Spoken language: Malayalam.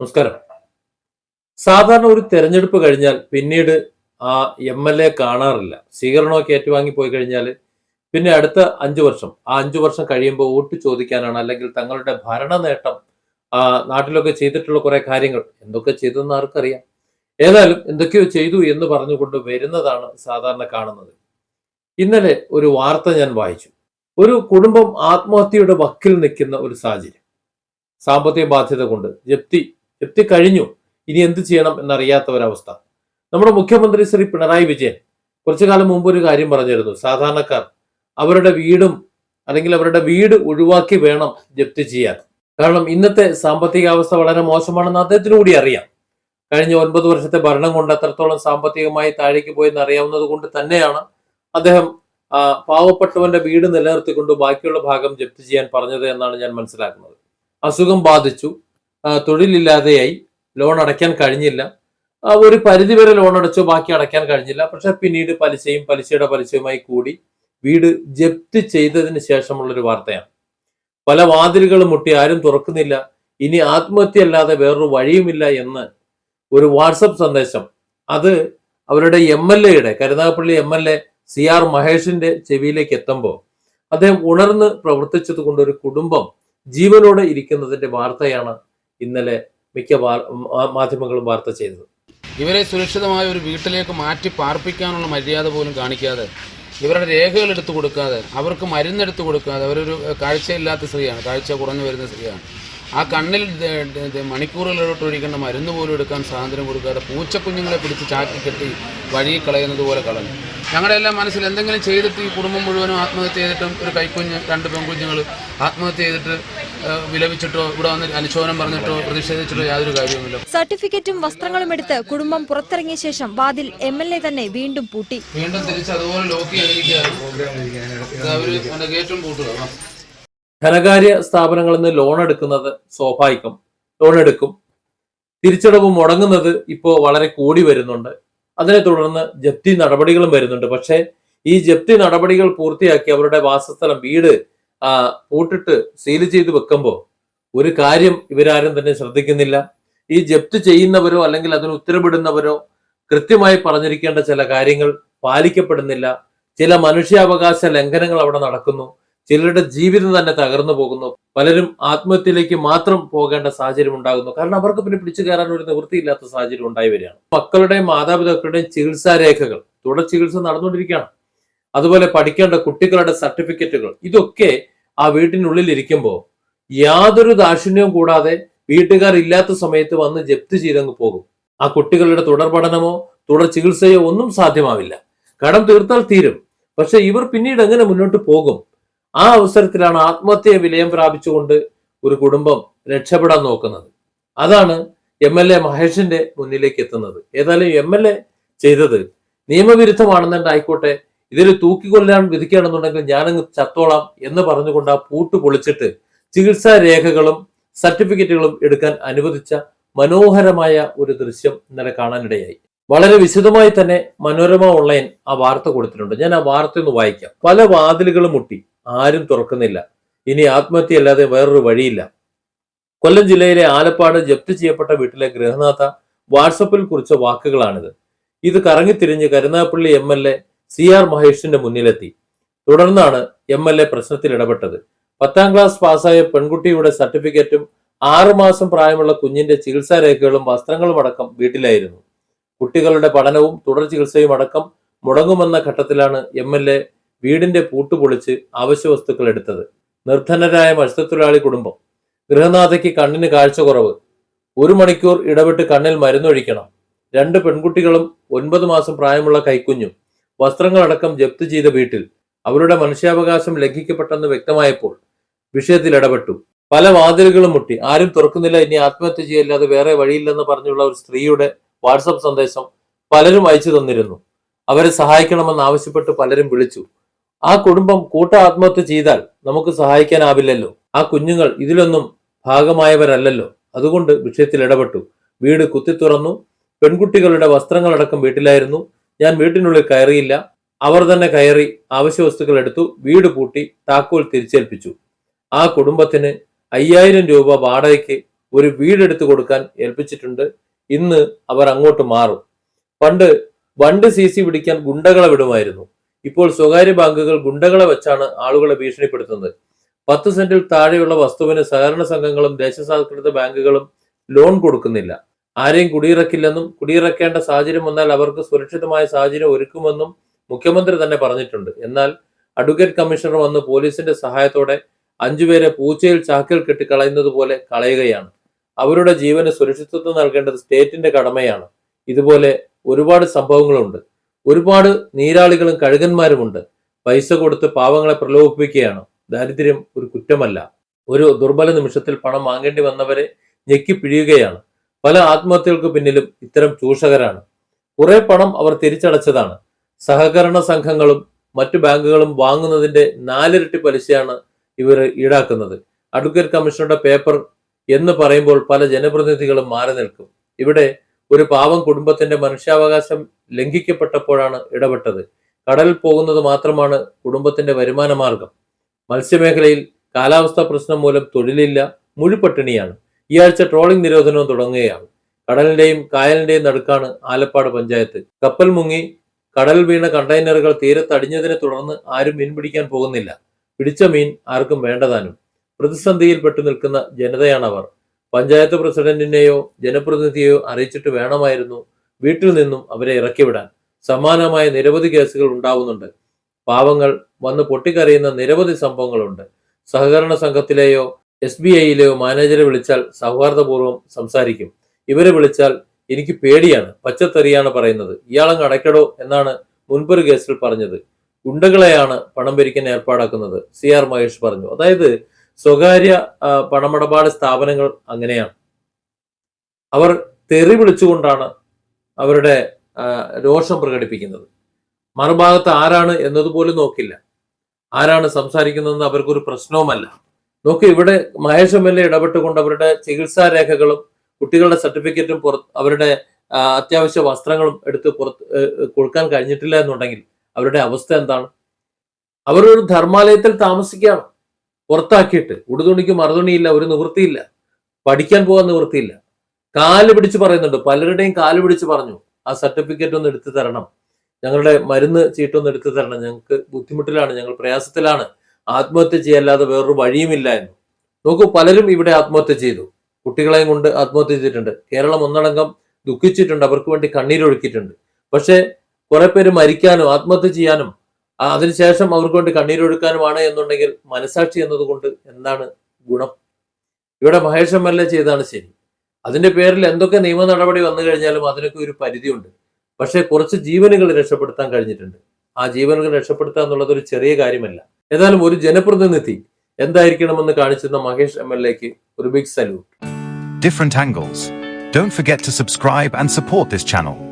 നമസ്കാരം. സാധാരണ ഒരു തെരഞ്ഞെടുപ്പ് കഴിഞ്ഞാൽ പിന്നീട് ആ എം എൽ എ കാണാറില്ല. സ്വീകരണമൊക്കെ ഏറ്റുവാങ്ങി പോയി കഴിഞ്ഞാൽ പിന്നെ അടുത്ത അഞ്ചു വർഷം ആ അഞ്ചു വർഷം കഴിയുമ്പോൾ വോട്ട് ചോദിക്കാനാണ് അല്ലെങ്കിൽ തങ്ങളുടെ ഭരണ നേട്ടം നാട്ടിലൊക്കെ ചെയ്തിട്ടുള്ള കുറെ കാര്യങ്ങൾ എന്തൊക്കെ ചെയ്തെന്ന് ആർക്കറിയാം. ഏതായാലും എന്തൊക്കെയോ ചെയ്തു എന്ന് പറഞ്ഞുകൊണ്ട് വരുന്നതാണ് സാധാരണ കാണുന്നത്. ഇന്നലെ ഒരു വാർത്ത ഞാൻ വായിച്ചു. ഒരു കുടുംബം ആത്മഹത്യയുടെ വക്കിൽ നിൽക്കുന്ന ഒരു സാഹചര്യം. സാമ്പത്തിക ബാധ്യത കൊണ്ട് ജപ്തി ജപ്തി കഴിഞ്ഞു ഇനി എന്ത് ചെയ്യണം എന്നറിയാത്ത ഒരവസ്ഥ. നമ്മുടെ മുഖ്യമന്ത്രി ശ്രീ പിണറായി വിജയൻ കുറച്ചു കാലം മുമ്പ് ഒരു കാര്യം പറഞ്ഞിരുന്നു. സാധാരണക്കാർ അവരുടെ വീടും അല്ലെങ്കിൽ അവരുടെ വീട് ഒഴിവാക്കി വേണം ജപ്തി ചെയ്യാൻ. കാരണം ഇന്നത്തെ സാമ്പത്തികാവസ്ഥ വളരെ മോശമാണെന്ന് അദ്ദേഹത്തിന് കൂടി അറിയാം. കഴിഞ്ഞ ഒൻപത് വർഷത്തെ ഭരണം കൊണ്ട് എത്രത്തോളം സാമ്പത്തികമായി താഴേക്ക് പോയെന്ന് അറിയാവുന്നത് കൊണ്ട് തന്നെയാണ് അദ്ദേഹം പാവപ്പെട്ടവന്റെ വീട് നിലനിർത്തിക്കൊണ്ട് ബാക്കിയുള്ള ഭാഗം ജപ്തി ചെയ്യാൻ പറഞ്ഞത് എന്നാണ് ഞാൻ മനസ്സിലാക്കുന്നത്. അസുഖം ബാധിച്ചു. തൊഴിലില്ലാതെയായി ലോൺ അടയ്ക്കാൻ കഴിഞ്ഞില്ല. ഒരു പരിധിവരെ ലോൺ അടച്ചു ബാക്കി അടയ്ക്കാൻ കഴിഞ്ഞില്ല. പക്ഷെ പിന്നീട് പലിശയും പലിശയുടെ പലിശയുമായി കൂടി വീട് ജപ്തി ചെയ്തതിന് ശേഷമുള്ള ഒരു വാർത്തയാണ്. പല വാതിലുകളും മുട്ടി ആരും തുറക്കുന്നില്ല. ഇനി ആത്മഹത്യ അല്ലാതെ വേറൊരു വഴിയുമില്ല എന്ന് ഒരു വാട്സപ്പ് സന്ദേശം. അത് അവരുടെ എം എൽ എയുടെ Karunagappally M L A C R മഹേഷിന്റെ ചെവിയിലേക്ക് എത്തുമ്പോൾ അദ്ദേഹം ഉണർന്ന് പ്രവർത്തിച്ചത് കൊണ്ട് ഒരു കുടുംബം ജീവനോടെ ഇരിക്കുന്നതിന്റെ വാർത്തയാണ് ഇന്നലെ മിക്ക മാധ്യമങ്ങളും വാർത്ത ചെയ്തത്. ഇവരെ സുരക്ഷിതമായ ഒരു വീട്ടിലേക്ക് മാറ്റി പാർപ്പിക്കാനുള്ള മര്യാദ പോലും കാണിക്കാതെ ഇവരുടെ രേഖകൾ എടുത്തു കൊടുക്കാതെ അവർക്ക് മരുന്നെടുത്ത് കൊടുക്കാതെ അവരൊരു കാഴ്ചയില്ലാത്ത സ്ത്രീയാണ് കാഴ്ച കുറഞ്ഞു വരുന്ന സ്ത്രീയാണ്. ആ കണ്ണിൽ മണിക്കൂറുകളിലോട്ട് ഒഴിക്കേണ്ട മരുന്ന് പോലും എടുക്കാൻ സ്വാതന്ത്ര്യം കൊടുക്കാതെ പൂച്ചക്കുഞ്ഞുങ്ങളെ പിടിച്ച് ചാറ്റിക്കെട്ടി കെട്ടി വഴി കളയുന്നത് പോലെ കളഞ്ഞു. ഞങ്ങളുടെ എല്ലാം മനസ്സിൽ എന്തെങ്കിലും ചെയ്തിട്ട് ഈ കുടുംബം മുഴുവനും ആത്മഹത്യ ചെയ്തിട്ടും ഒരു കൈക്കുഞ്ഞ് രണ്ട് പെൺകുഞ്ഞുങ്ങൾ ആത്മഹത്യ ചെയ്തിട്ട് വിലപിച്ചിട്ടോ ഇവിടെ വന്ന് അനുശോചനം പറഞ്ഞിട്ടോ പ്രതിഷേധിച്ചിട്ടോ യാതൊരു കാര്യവുമില്ല. സർട്ടിഫിക്കറ്റും വസ്ത്രങ്ങളും എടുത്ത് കുടുംബം പുറത്തിറങ്ങിയ ശേഷം വാതിൽ എം എൽ എ തന്നെ വീണ്ടും പൂട്ടി. വീണ്ടും തിരിച്ച് അതുപോലെ ലോക്ക് ചെയ്തിരിക്കുകയാണ്. അവർ ഗേറ്റും പൂട്ടുക. ധനകാര്യ സ്ഥാപനങ്ങളിൽ നിന്ന് ലോൺ എടുക്കുന്നത് സ്വാഭാവികം. ലോൺ എടുക്കും. തിരിച്ചടവ് മുടങ്ങുന്നത് ഇപ്പോൾ വളരെ കൂടി വരുന്നുണ്ട്. അതിനെ തുടർന്ന് ജപ്തി നടപടികളും വരുന്നുണ്ട്. പക്ഷേ ഈ ജപ്തി നടപടികൾ പൂർത്തിയാക്കി അവരുടെ വാസസ്ഥലം വീട് പൂട്ടിട്ട് സീൽ ചെയ്ത് വെക്കുമ്പോൾ ഒരു കാര്യം ഇവരാരും തന്നെ ശ്രദ്ധിക്കുന്നില്ല. ഈ ജപ്തി ചെയ്യുന്നവരോ അല്ലെങ്കിൽ അതിന് ഉത്തരവിടുന്നവരോ കൃത്യമായി പറഞ്ഞിരിക്കേണ്ട ചില കാര്യങ്ങൾ പാലിക്കപ്പെടുന്നില്ല. ചില മനുഷ്യാവകാശ ലംഘനങ്ങൾ അവിടെ നടക്കുന്നു. ചിലരുടെ ജീവിതം തന്നെ തകർന്നു പോകുന്നു. പലരും ആത്മഹത്യയിലേക്ക് മാത്രം പോകേണ്ട സാഹചര്യം ഉണ്ടാകുന്നു. കാരണം അവർക്ക് പിന്നെ പിടിച്ചു കയറാൻ ഒരു നിവൃത്തിയില്ലാത്ത സാഹചര്യം ഉണ്ടായി വരികയാണ്. മക്കളുടെയും മാതാപിതാക്കളുടെയും ചികിത്സാ രേഖകൾ തുടർ ചികിത്സ നടന്നുകൊണ്ടിരിക്കുകയാണ്. അതുപോലെ പഠിക്കേണ്ട കുട്ടികളുടെ സർട്ടിഫിക്കറ്റുകൾ ഇതൊക്കെ ആ വീട്ടിനുള്ളിൽ ഇരിക്കുമ്പോൾ യാതൊരു ദാക്ഷിണ്യവും കൂടാതെ വീട്ടുകാർ ഇല്ലാത്ത സമയത്ത് വന്ന് ജപ്തി ചെയ്തങ്ങ് പോകും. ആ കുട്ടികളുടെ തുടർ പഠനമോ തുടർ ചികിത്സയോ ഒന്നും സാധ്യമാവില്ല. കടം തീർത്താൽ തീരും. പക്ഷെ ഇവർ പിന്നീട് എങ്ങനെ മുന്നോട്ട് പോകും? ആ അവസരത്തിലാണ് ആത്മഹത്യയെ വിലയം പ്രാപിച്ചുകൊണ്ട് ഒരു കുടുംബം രക്ഷപ്പെടാൻ നോക്കുന്നത്. അതാണ് എം എൽ എ മഹേഷിന്റെ മുന്നിലേക്ക് എത്തുന്നത്. ഏതായാലും എം എൽ എ ചെയ്തത് നിയമവിരുദ്ധമാണെന്നുണ്ടായിക്കോട്ടെ ഇതിൽ തൂക്കിക്കൊല്ലാൻ വിധിക്കുകയാണെന്നുണ്ടെങ്കിൽ ഞാനങ്ങ് ചത്തോളാം എന്ന് പറഞ്ഞുകൊണ്ട് ആ പൂട്ട് പൊളിച്ചിട്ട് ചികിത്സാ രേഖകളും സർട്ടിഫിക്കറ്റുകളും എടുക്കാൻ അനുവദിച്ച മനോഹരമായ ഒരു ദൃശ്യം ഇന്നലെ കാണാനിടയായി. വളരെ വിശദമായി തന്നെ മനോരമ ഓൺലൈൻ ആ വാർത്ത കൊടുത്തിട്ടുണ്ട്. ഞാൻ ആ വാർത്ത ഒന്ന് വായിക്കാം. പല വാതിലുകളും മുട്ടി. ആരും തുറക്കുന്നില്ല. ഇനി ആത്മഹത്യ അല്ലാതെ വേറൊരു വഴിയില്ല. കൊല്ലം ജില്ലയിലെ ആലപ്പാട് ജപ്തി ചെയ്യപ്പെട്ട വീട്ടിലെ ഗൃഹനാഥ വാട്സപ്പിൽ കുറിച്ച വാക്കുകളാണിത്. ഇത് കറങ്ങിത്തിരിഞ്ഞ് Karunagappally M L A C R മഹേഷിന്റെ മുന്നിലെത്തി. തുടർന്നാണ് എം എൽ എ പ്രശ്നത്തിൽ ഇടപെട്ടത്. പത്താം ക്ലാസ് പാസ്സായ പെൺകുട്ടിയുടെ സർട്ടിഫിക്കറ്റും ആറുമാസം പ്രായമുള്ള കുഞ്ഞിന്റെ ചികിത്സാ രേഖകളും വസ്ത്രങ്ങളും അടക്കം വീട്ടിലായിരുന്നു. കുട്ടികളുടെ പഠനവും തുടർ ചികിത്സയും അടക്കം മുടങ്ങുമെന്ന ഘട്ടത്തിലാണ് എം എൽ എ വീടിന്റെ പൂട്ട് പൊളിച്ച് അവശ്യ വസ്തുക്കൾ എടുത്തത്. നിർധനരായ മത്സ്യത്തൊഴിലാളി കുടുംബം. ഗൃഹനാഥയ്ക്ക് കണ്ണിന് കാഴ്ച കുറവ് ഒരു മണിക്കൂർ ഇടവിട്ട് കണ്ണിൽ മരുന്നൊഴിക്കണം. രണ്ട് പെൺകുട്ടികളും ഒൻപത് മാസം പ്രായമുള്ള കൈക്കുഞ്ഞും വസ്ത്രങ്ങളടക്കം ജപ്തി ചെയ്ത വീട്ടിൽ അവരുടെ മനുഷ്യാവകാശം ലംഘിക്കപ്പെട്ടെന്ന് വ്യക്തമായപ്പോൾ വിഷയത്തിൽ ഇടപെട്ടു. പല വാതിലുകളും മുട്ടി. ആരും തുറക്കുന്നില്ല ഇനി ആത്മഹത്യ ചെയ്യല്ലാതെ വേറെ വഴിയില്ലെന്ന് പറഞ്ഞുള്ള ഒരു സ്ത്രീയുടെ വാട്സപ്പ് സന്ദേശം പലരും അയച്ചു തന്നിരുന്നു. അവരെ സഹായിക്കണമെന്ന് ആവശ്യപ്പെട്ട് പലരും വിളിച്ചു. ആ കുടുംബം കൂട്ട ആത്മഹത്യ ചെയ്താൽ നമുക്ക് സഹായിക്കാനാവില്ലല്ലോ. ആ കുഞ്ഞുങ്ങൾ ഇതിലൊന്നും ഭാഗമായവരല്ലല്ലോ. അതുകൊണ്ട് വിഷയത്തിൽ ഇടപെട്ടു. വീട് കുത്തി തുറന്നു. പെൺകുട്ടികളുടെ വസ്ത്രങ്ങളടക്കം വീട്ടിലായിരുന്നു. ഞാൻ വീട്ടിനുള്ളിൽ കയറിയില്ല. അവർ തന്നെ കയറി ആവശ്യ വസ്തുക്കൾ എടുത്തു വീട് പൂട്ടി താക്കോൽ തിരിച്ചേൽപ്പിച്ചു. ആ കുടുംബത്തിന് അയ്യായിരം രൂപ വാടകയ്ക്ക് ഒരു വീടെടുത്തു കൊടുക്കാൻ ഏൽപ്പിച്ചിട്ടുണ്ട്. ഇന്ന് അവർ അങ്ങോട്ട് മാറും. പണ്ട് വണ്ട് സി സി പിടിക്കാൻ ഗുണ്ടകളെ വിടുമായിരുന്നു. ഇപ്പോൾ സ്വകാര്യ ബാങ്കുകൾ ഗുണ്ടകളെ വെച്ചാണ് ആളുകളെ ഭീഷണിപ്പെടുത്തുന്നത്. പത്ത് സെന്റിൽ താഴെയുള്ള വസ്തുവിന് സഹകരണ സംഘങ്ങളും ദേശസാൽകൃത ബാങ്കുകളും ലോൺ കൊടുക്കുന്നില്ല. ആരെയും കുടിയിറക്കില്ലെന്നും കുടിയിറക്കേണ്ട സാഹചര്യം വന്നാൽ അവർക്ക് സുരക്ഷിതമായ സാഹചര്യം ഒരുക്കുമെന്നും മുഖ്യമന്ത്രി തന്നെ പറഞ്ഞിട്ടുണ്ട്. എന്നാൽ അഡ്വക്കേറ്റ് കമ്മീഷണർ വന്ന് പോലീസിന്റെ സഹായത്തോടെ അഞ്ചുപേരെ പൂച്ചയിൽ ചാക്കിൽ കെട്ടി കളയുന്നത് പോലെ കളയുകയാണ്. അവരുടെ ജീവന് സുരക്ഷിതത്വം നൽകേണ്ടത് സ്റ്റേറ്റിന്റെ കടമയാണ്. ഇതുപോലെ ഒരുപാട് സംഭവങ്ങളുണ്ട്. ഒരുപാട് നീരാളികളും കഴുകന്മാരുമുണ്ട്. പൈസ കൊടുത്ത് പാവങ്ങളെ പ്രലോഭിപ്പിക്കുകയാണ്. ദാരിദ്ര്യം ഒരു കുറ്റമല്ല. ഒരു ദുർബല നിമിഷത്തിൽ പണം വാങ്ങേണ്ടി വന്നവരെ ഞെക്കി പിഴിയുകയാണ്. പല ആത്മഹത്യകൾക്ക് പിന്നിലും ഇത്തരം ചൂഷകരാണ്. കുറെ പണം അവർ തിരിച്ചടച്ചതാണ്. സഹകരണ സംഘങ്ങളും മറ്റു ബാങ്കുകളും വാങ്ങുന്നതിന്റെ നാലിരട്ടി പലിശയാണ് ഇവർ ഈടാക്കുന്നത്. അഡ്വക്കേറ്റ് കമ്മീഷണറുടെ പേപ്പർ എന്ന് പറയുമ്പോൾ പല ജനപ്രതിനിധികളും മാറി നിൽക്കും. ഇവിടെ ഒരു പാവം കുടുംബത്തിന്റെ മനുഷ്യാവകാശം ലംഘിക്കപ്പെട്ടപ്പോഴാണ് ഇടപെട്ടത്. കടലിൽ പോകുന്നത് മാത്രമാണ് കുടുംബത്തിന്റെ വരുമാന മാർഗം മത്സ്യമേഖലയിൽ കാലാവസ്ഥാ പ്രശ്നം മൂലം തൊഴിലില്ല മുഴുപട്ടിണിയാണ്. ഈ ആഴ്ച ട്രോളിംഗ് നിരോധനവും തുടങ്ങുകയാണ്. കടലിന്റെയും കായലിന്റെയും നടുക്കാണ് ആലപ്പാട് പഞ്ചായത്ത്. കപ്പൽ മുങ്ങി കടൽ വീണ കണ്ടെയ്നറുകൾ തീരത്തടിഞ്ഞതിനെ തുടർന്ന് ആരും മീൻ പിടിക്കാൻ പോകുന്നില്ല. പിടിച്ച മീൻ ആർക്കും വേണ്ടതാനും. പ്രതിസന്ധിയിൽപ്പെട്ടു നിൽക്കുന്ന ജനതയാണവർ. പഞ്ചായത്ത് പ്രസിഡന്റിനെയോ ജനപ്രതിനിധിയെയോ അറിയിച്ചിട്ട് വേണമായിരുന്നു വീട്ടിൽ നിന്നും അവരെ ഇറക്കിവിടാൻ സമാനമായ നിരവധി കേസുകൾ ഉണ്ടാവുന്നുണ്ട്. പാവങ്ങൾ വന്ന് പൊട്ടിക്കറിയുന്ന നിരവധി സംഭവങ്ങളുണ്ട്. സഹകരണ സംഘത്തിലെയോ എസ് ബി ഐയിലെയോ മാനേജറെ വിളിച്ചാൽ സൗഹാർദ്ദപൂർവം സംസാരിക്കും. ഇവരെ വിളിച്ചാൽ എനിക്ക് പേടിയാണ് പച്ചത്തെറിയാണ് പറയുന്നത്. ഇയാളങ്ങ് അടയ്ക്കടോ എന്നാണ് മുൻപൊരു കേസിൽ പറഞ്ഞത്. ഗുണ്ടകളെയാണ് പണം പിരിക്കാൻ ഏർപ്പാടാക്കുന്നത് സി ആർ മഹേഷ് പറഞ്ഞു. അതായത് സ്വകാര്യ പണമിടപാട് സ്ഥാപനങ്ങൾ അങ്ങനെയാണ്. അവർ തെറി വിളിച്ചുകൊണ്ടാണ് അവരുടെ രോഷം പ്രകടിപ്പിക്കുന്നത്. മറുഭാഗത്ത് ആരാണ് എന്നതുപോലും നോക്കില്ല. ആരാണ് സംസാരിക്കുന്നതെന്ന് അവർക്കൊരു പ്രശ്നവുമല്ല. നോക്കി ഇവിടെ മഹേഷ് എം എൽ എ ഇടപെട്ടുകൊണ്ട് അവരുടെ ചികിത്സാ രേഖകളും കുട്ടികളുടെ സർട്ടിഫിക്കറ്റും പുറത്ത് അവരുടെ അത്യാവശ്യ വസ്ത്രങ്ങളും എടുത്ത് പുറത്ത് കൊടുക്കാൻ കഴിഞ്ഞിട്ടില്ല എന്നുണ്ടെങ്കിൽ അവരുടെ അവസ്ഥ എന്താണ്? അവർ ഒരു ധർമാലയത്തിൽ താമസിക്കുകയാണ്. പുറത്താക്കിയിട്ട് ഉടുതുണിക്ക് മറുതുണിയില്ല ഒരു നിവൃത്തിയില്ല. പഠിക്കാൻ പോകാൻ നിവൃത്തിയില്ല. കാൽ പിടിച്ച് പറയുന്നുണ്ട്. പലരുടെയും കാൽ പിടിച്ച് പറഞ്ഞു ആ സർട്ടിഫിക്കറ്റ് ഒന്ന് എടുത്തു തരണം. ഞങ്ങളുടെ മരുന്ന് ചീട്ടൊന്ന് എടുത്തു തരണം. ഞങ്ങൾക്ക് ബുദ്ധിമുട്ടിലാണ് ഞങ്ങൾ പ്രയാസത്തിലാണ്. ആത്മഹത്യ ചെയ്യല്ലാതെ വേറൊരു വഴിയുമില്ല എന്ന്. നോക്കൂ പലരും ഇവിടെ ആത്മഹത്യ ചെയ്തു. കുട്ടികളെയും കൊണ്ട് ആത്മഹത്യ ചെയ്തിട്ടുണ്ട്. കേരളം ഒന്നടങ്കം ദുഃഖിച്ചിട്ടുണ്ട്. അവർക്ക് വേണ്ടി കണ്ണീരൊഴുക്കിയിട്ടുണ്ട്. പക്ഷേ കുറെ പേര് മരിക്കാനും ആത്മഹത്യ ചെയ്യാനും അതിനുശേഷം അവർക്ക് വേണ്ടി കണ്ണീരൊഴുക്കാനുമാണ് എന്നുണ്ടെങ്കിൽ മനസാക്ഷി എന്നതുകൊണ്ട് എന്താണ് ഗുണം? ഇവിടെ മഹേഷ് എം എൽ എ ചെയ്താണ് ശരി. അതിന്റെ പേരിൽ എന്തൊക്കെ നിയമ നടപടി വന്നു കഴിഞ്ഞാലും അതിനൊക്കെ ഒരു പരിധിയുണ്ട്. പക്ഷേ കുറച്ച് ജീവനുകൾ രക്ഷപ്പെടുത്താൻ കഴിഞ്ഞിട്ടുണ്ട്. ആ ജീവനുകൾ രക്ഷപ്പെടുത്തുക എന്നുള്ളത് ഒരു ചെറിയ കാര്യമല്ല. ഏതായാലും ഒരു ജനപ്രതിനിധി എന്തായിരിക്കണമെന്ന് കാണിച്ചിരുന്ന മഹേഷ് എം എൽ എക്ക് ഒരു big salute. Different angles don't forget to subscribe and support this channel.